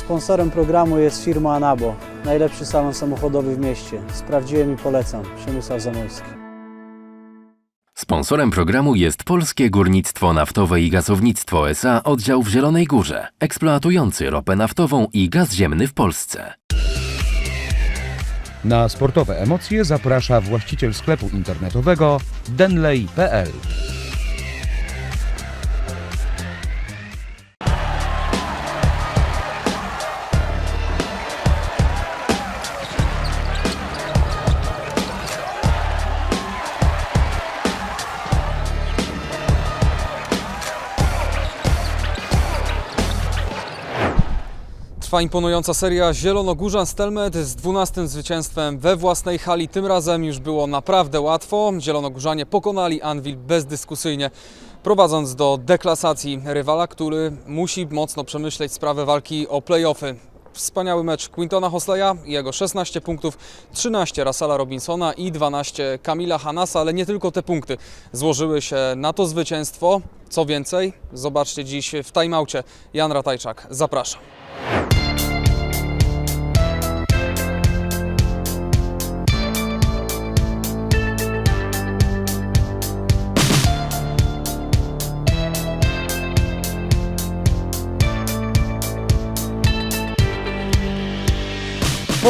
Sponsorem programu jest firma Anabo, najlepszy salon samochodowy w mieście. Sprawdziłem i polecam. Przemysław Zamojski. Sponsorem programu jest Polskie Górnictwo Naftowe i Gazownictwo SA oddział w Zielonej Górze, eksploatujący ropę naftową i gaz ziemny w Polsce. Na sportowe emocje zaprasza właściciel sklepu internetowego denley.pl. Trwa imponująca seria Zielonogórzan Stelmet z 12 zwycięstwem we własnej hali. Tym razem już było naprawdę łatwo. Zielonogórzanie pokonali Anvil bezdyskusyjnie, prowadząc do deklasacji rywala, który musi mocno przemyśleć sprawę walki o playoffy. Wspaniały mecz Quintona Hosleya, jego 16 punktów, 13 Russella Robinsona i 12 Kamila Hanasa, ale nie tylko te punkty złożyły się na to zwycięstwo. Co więcej, zobaczcie dziś w timeoutie. Jan Ratajczak, zapraszam.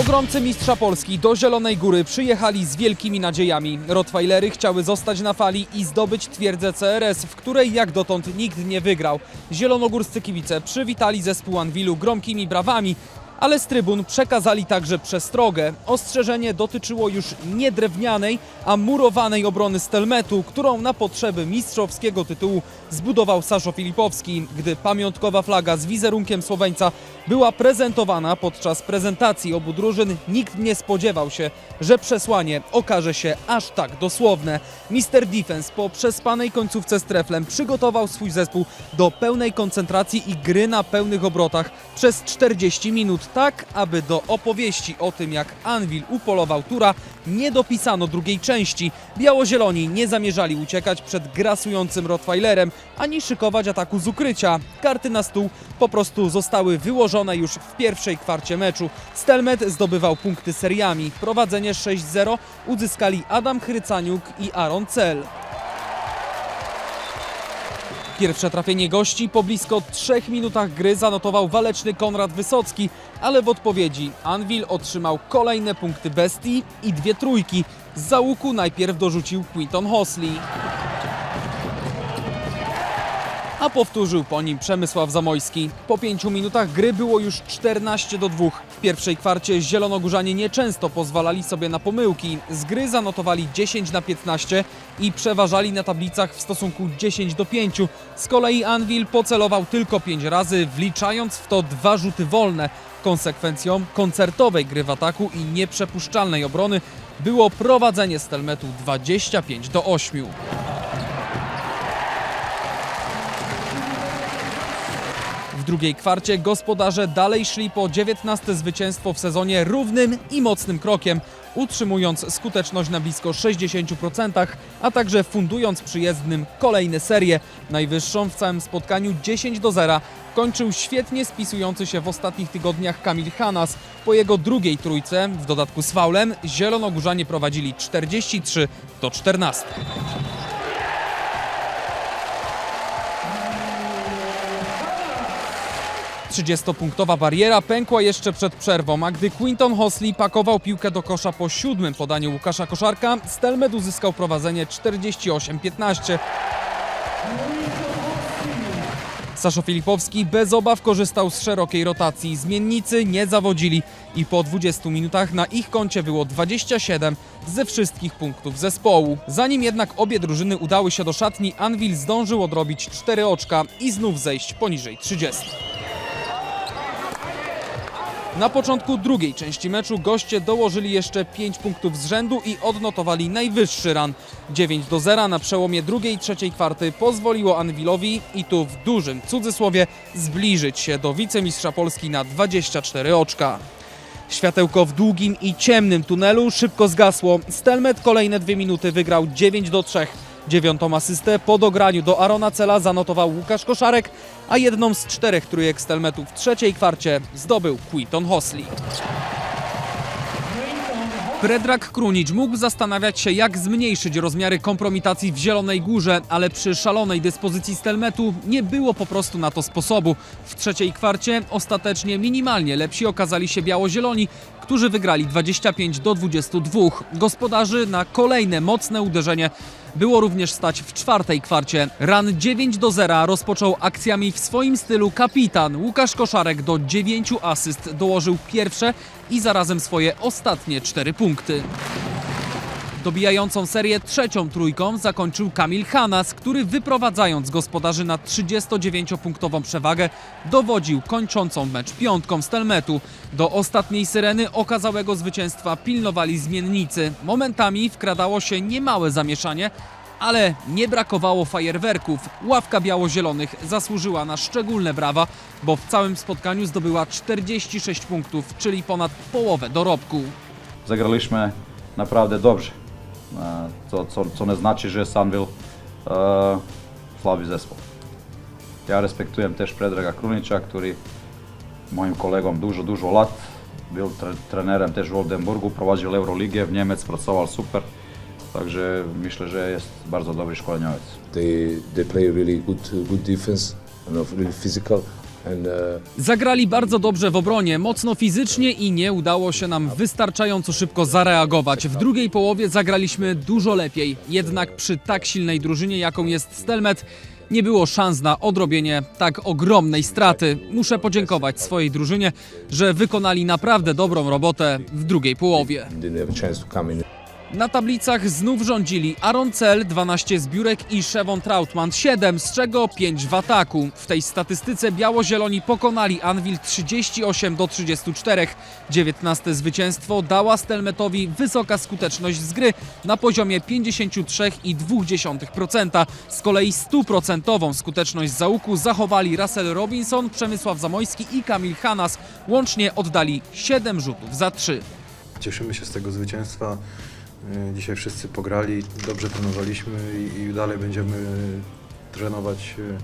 Pogromcy mistrza Polski do Zielonej Góry przyjechali z wielkimi nadziejami. Rottweilery chciały zostać na fali i zdobyć twierdzę CRS, w której jak dotąd nikt nie wygrał. Zielonogórscy kibice przywitali zespół Anwilu gromkimi brawami, ale z trybun przekazali także przestrogę. Ostrzeżenie dotyczyło już nie drewnianej, a murowanej obrony Stelmetu, którą na potrzeby mistrzowskiego tytułu zbudował Saszo Filipowski. Gdy pamiątkowa flaga z wizerunkiem Słoweńca była prezentowana podczas prezentacji obu drużyn, nikt nie spodziewał się, że przesłanie okaże się aż tak dosłowne. Mister Defense po przespanej końcówce z treflem przygotował swój zespół do pełnej koncentracji i gry na pełnych obrotach przez 40 minut, tak aby do opowieści o tym jak Anvil upolował Tura nie dopisano drugiej części. Białozieloni nie zamierzali uciekać przed grasującym Rottweilerem, ani szykować ataku z ukrycia. Karty na stół po prostu zostały wyłożone już w pierwszej kwarcie meczu. Stelmet zdobywał punkty seriami. Prowadzenie 6-0 uzyskali Adam Chrycaniuk i Aaron Cel. Pierwsze trafienie gości po blisko trzech minutach gry zanotował waleczny Konrad Wysocki, ale w odpowiedzi Anvil otrzymał kolejne punkty bestii i dwie trójki. Z załuku najpierw dorzucił Quinton Hosley. A powtórzył po nim Przemysław Zamojski. Po pięciu minutach gry było już 14 do 2. W pierwszej kwarcie zielonogórzanie nieczęsto pozwalali sobie na pomyłki. Z gry zanotowali 10 na 15 i przeważali na tablicach w stosunku 10 do 5. Z kolei Anvil pocelował tylko 5 razy, wliczając w to dwa rzuty wolne. Konsekwencją koncertowej gry w ataku i nieprzepuszczalnej obrony było prowadzenie Stelmetu 25 do 8. W drugiej kwarcie gospodarze dalej szli po 19 zwycięstwo w sezonie równym i mocnym krokiem, utrzymując skuteczność na blisko 60%, a także fundując przyjezdnym kolejne serie. Najwyższą w całym spotkaniu 10 do 0 kończył świetnie spisujący się w ostatnich tygodniach Kamil Hanas. Po jego drugiej trójce, w dodatku z faulem, zielonogórzanie prowadzili 43 do 14. Trzydziestopunktowa bariera pękła jeszcze przed przerwą, a gdy Quinton Hosley pakował piłkę do kosza po siódmym podaniu Łukasza Koszarka, Stelmed uzyskał prowadzenie 48-15. Saszo Filipowski bez obaw korzystał z szerokiej rotacji. Zmiennicy nie zawodzili i po 20 minutach na ich koncie było 27 ze wszystkich punktów zespołu. Zanim jednak obie drużyny udały się do szatni, Anvil zdążył odrobić 4 oczka i znów zejść poniżej 30. Na początku drugiej części meczu goście dołożyli jeszcze 5 punktów z rzędu i odnotowali najwyższy ran. 9 do 0 na przełomie drugiej i trzeciej kwarty pozwoliło Anwilowi i tu w dużym cudzysłowie zbliżyć się do wicemistrza Polski na 24 oczka. Światełko w długim i ciemnym tunelu szybko zgasło. Stelmet kolejne dwie minuty wygrał 9 do 3. Dziewiątą asystę po dograniu do Arona Cela zanotował Łukasz Koszarek, a jedną z czterech trójek Stelmetu w trzeciej kwarcie zdobył Quinton Hosley. Predrag Krunic mógł zastanawiać się, jak zmniejszyć rozmiary kompromitacji w Zielonej Górze, ale przy szalonej dyspozycji Stelmetu nie było po prostu na to sposobu. W trzeciej kwarcie ostatecznie minimalnie lepsi okazali się biało-zieloni, którzy wygrali 25 do 22. Gospodarzy na kolejne mocne uderzenie było również stać w czwartej kwarcie. Ran 9 do 0 rozpoczął akcjami w swoim stylu kapitan. Łukasz Koszarek do 9 asyst dołożył pierwsze i zarazem swoje ostatnie 4 punkty. Dobijającą serię trzecią trójką zakończył Kamil Hanas, który wyprowadzając gospodarzy na 39-punktową przewagę dowodził kończącą mecz piątką Stelmetu. Do ostatniej syreny okazałego zwycięstwa pilnowali zmiennicy. Momentami wkradało się niemałe zamieszanie, ale nie brakowało fajerwerków. Ławka biało-zielonych zasłużyła na szczególne brawa, bo w całym spotkaniu zdobyła 46 punktów, czyli ponad połowę dorobku. Zagraliśmy naprawdę dobrze. Co, co nie znaczy, że Sunville e, słaby zespół. Ja respektuję też Predraga Krunicza, który moim kolegom dużo, dużo lat. Był tre, trenerem też w Oldenburgu, prowadził Euroligę w Niemiec, pracował super. Także myślę, że jest bardzo dobry szkoleniowiec. They they play really good good defense, you know, really physical, uh, Zagrali bardzo dobrze w obronie, mocno fizycznie i nie udało się nam wystarczająco szybko zareagować. W drugiej połowie zagraliśmy dużo lepiej, jednak przy tak silnej drużynie, jaką jest Stelmet, nie było szans na odrobienie tak ogromnej straty. Muszę podziękować swojej drużynie, że wykonali naprawdę dobrą robotę w drugiej połowie. Na tablicach znów rządzili Aaron Cell 12 zbiórek i Szewon Trautmann 7, z czego 5 w ataku. W tej statystyce biało-zieloni pokonali Anvil 38 do 34. 19 zwycięstwo dała Stelmetowi wysoka skuteczność z gry na poziomie 53,2%. Z kolei stuprocentową skuteczność zaułku zachowali Russell Robinson, Przemysław Zamojski i Kamil Hanas. Łącznie oddali 7 rzutów za 3. Cieszymy się z tego zwycięstwa. Y, Dzisiaj wszyscy pograli, dobrze trenowaliśmy i, dalej będziemy trenować y,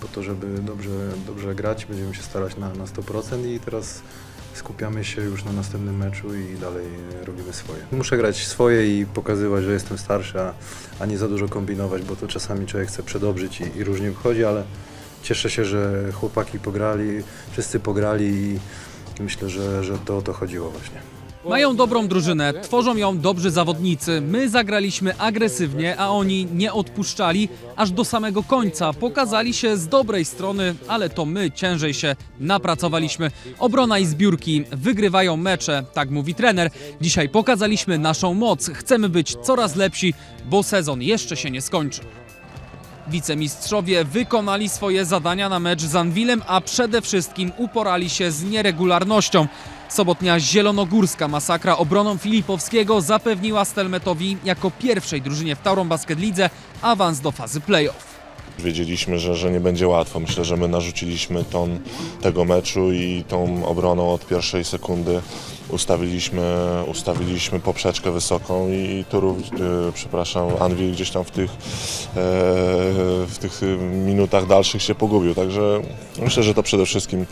po to, żeby dobrze, dobrze grać. Będziemy się starać na, na 100% i teraz skupiamy się już na następnym meczu i dalej y, robimy swoje. Muszę grać swoje i pokazywać, że jestem starszy, a, a nie za dużo kombinować, bo to czasami człowiek chce przedobrzyć i, i różnie wychodzi, ale cieszę się, że chłopaki pograli, wszyscy pograli i myślę, że, że to o to chodziło właśnie. Mają dobrą drużynę, tworzą ją dobrzy zawodnicy. My zagraliśmy agresywnie, a oni nie odpuszczali aż do samego końca. Pokazali się z dobrej strony, ale to my ciężej się napracowaliśmy. Obrona i zbiórki wygrywają mecze, tak mówi trener. Dzisiaj pokazaliśmy naszą moc. Chcemy być coraz lepsi, bo sezon jeszcze się nie skończy. Wicemistrzowie wykonali swoje zadania na mecz z Anwilem, a przede wszystkim uporali się z nieregularnością. Sobotnia zielonogórska masakra obroną Filipowskiego zapewniła Stelmetowi jako pierwszej drużynie w Tauron Basket Lidze awans do fazy playoff. Wiedzieliśmy, że, że nie będzie łatwo. Myślę, że my narzuciliśmy ton tego meczu i tą obroną od pierwszej sekundy ustawiliśmy, ustawiliśmy poprzeczkę wysoką i Turów, e, przepraszam, Anwil gdzieś tam w tych, e, w tych minutach dalszych się pogubił. Także myślę, że to przede wszystkim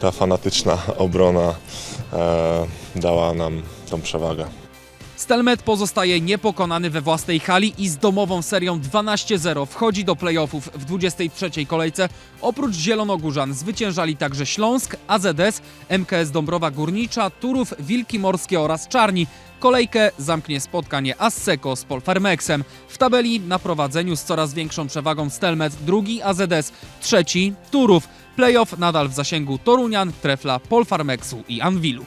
ta fanatyczna obrona dała nam tą przewagę. Stelmet pozostaje niepokonany we własnej hali i z domową serią 12-0 wchodzi do playoffów w 23 kolejce. Oprócz Zielonogórzan zwyciężali także Śląsk, AZS, MKS Dąbrowa Górnicza, Turów, Wilki Morskie oraz Czarni. Kolejkę zamknie spotkanie Asseko z Polfarmexem. W tabeli na prowadzeniu z coraz większą przewagą Stelmet drugi AZS, trzeci Turów. Playoff nadal w zasięgu Torunian, Trefla, Polfarmexu i Anwilu.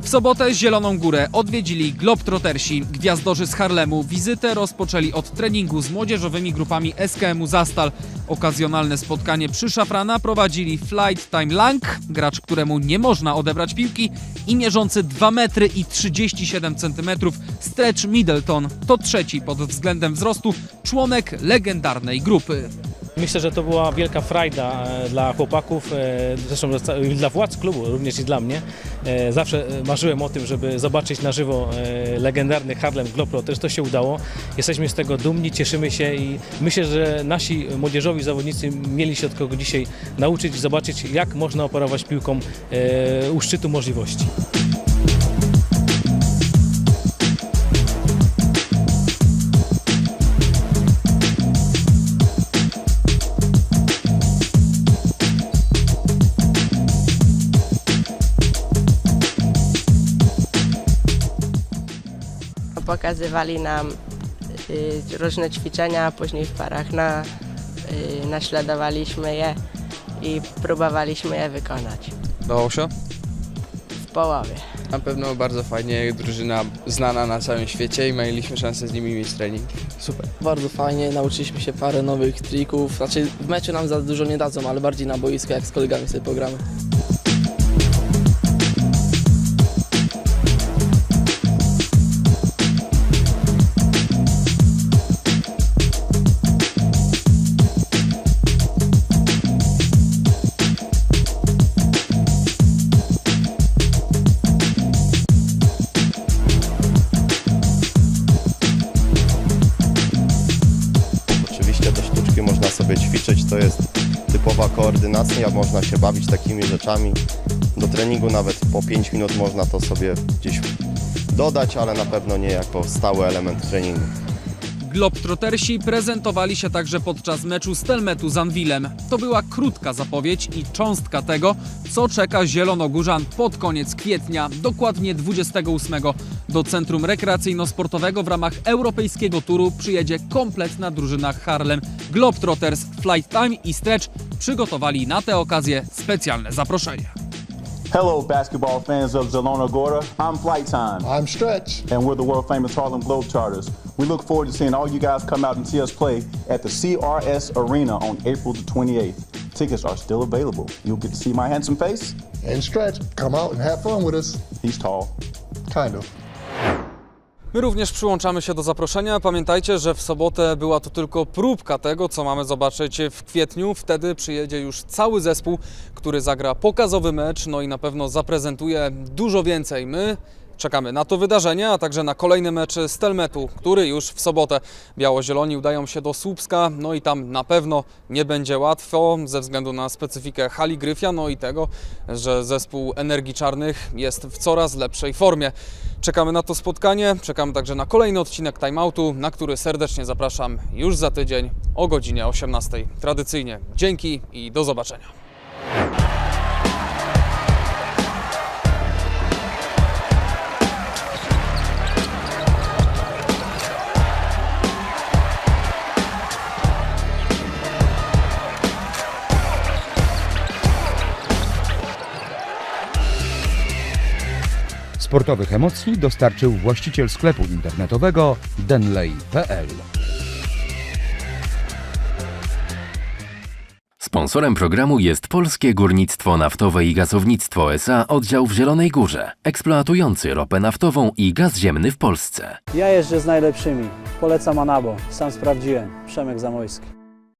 W sobotę Zieloną Górę odwiedzili Globtrottersi. Gwiazdorzy z Harlemu wizytę rozpoczęli od treningu z młodzieżowymi grupami SKM-u Zastal. Okazjonalne spotkanie przy Szafrana prowadzili Flight Time Lang, gracz, któremu nie można odebrać piłki i mierzący 2 metry i 37 centymetrów Stretch Middleton. To trzeci pod względem wzrostu członek legendarnej grupy. Myślę, że to była wielka frajda e, dla chłopaków, e, zresztą dla władz klubu, również i dla mnie. E, Zawsze marzyłem o tym, żeby zobaczyć na żywo legendarny Harlem Globetrotters. To się udało. Jesteśmy z tego dumni, cieszymy się i myślę, że nasi młodzieżowi zawodnicy mieli się od kogo dzisiaj nauczyć i zobaczyć, jak można operować piłką u szczytu możliwości. Pokazywali nam y, różne ćwiczenia, później w parach na, y, naśladowaliśmy je i próbowaliśmy je wykonać Dało się? w połowie. Na pewno bardzo fajnie, drużyna znana na całym świecie i mieliśmy szansę z nimi mieć trening. Super. Bardzo fajnie, nauczyliśmy się parę nowych trików. Znaczy w meczu nam za dużo nie dadzą, ale bardziej na boisku, jak z kolegami sobie pogramy. Można się bawić takimi rzeczami. Do treningu nawet po 5 minut można to sobie gdzieś dodać, ale na pewno nie jako stały element treningu. Globetrottersi prezentowali się także podczas meczu Stelmetu z Anwilem. To była krótka zapowiedź i cząstka tego, co czeka Zielonogórzan pod koniec kwietnia, dokładnie 28. Do Centrum Rekreacyjno-Sportowego w ramach europejskiego turu przyjedzie kompletna drużyna Harlem. Globetrotters, Flight Time i Stretch przygotowali na tę okazję specjalne zaproszenie. Hello, basketball fans of Zelona Gorda. I'm Flight Time. I'm Stretch. And we're the world famous Harlem Globetrotters. We look forward to seeing all you guys come out and see us play at the CRS Arena on April the 28th. Tickets are still available. You'll get to see my handsome face. And Stretch. Come out and have fun with us. He's tall. Kind of. My również przyłączamy się do zaproszenia. Pamiętajcie, że w sobotę była to tylko próbka tego, co mamy zobaczyć w kwietniu. Wtedy przyjedzie już cały zespół, który zagra pokazowy mecz, no i na pewno zaprezentuje dużo więcej. My czekamy na to wydarzenie, a także na kolejny mecz Stelmetu, który już w sobotę biało-zieloni udają się do Słupska, no i tam na pewno nie będzie łatwo ze względu na specyfikę hali Gryfia, no i tego, że zespół Energii Czarnych jest w coraz lepszej formie. Czekamy na to spotkanie, czekamy także na kolejny odcinek Timeoutu, na który serdecznie zapraszam już za tydzień o godzinie 18. Tradycyjnie dzięki i do zobaczenia. Sportowych emocji dostarczył właściciel sklepu internetowego denley.pl. Sponsorem programu jest Polskie Górnictwo Naftowe i Gazownictwo SA oddział w Zielonej Górze, eksploatujący ropę naftową i gaz ziemny w Polsce. Ja jeżdżę z najlepszymi. Polecam Anabo. Sam sprawdziłem. Przemek Zamojski.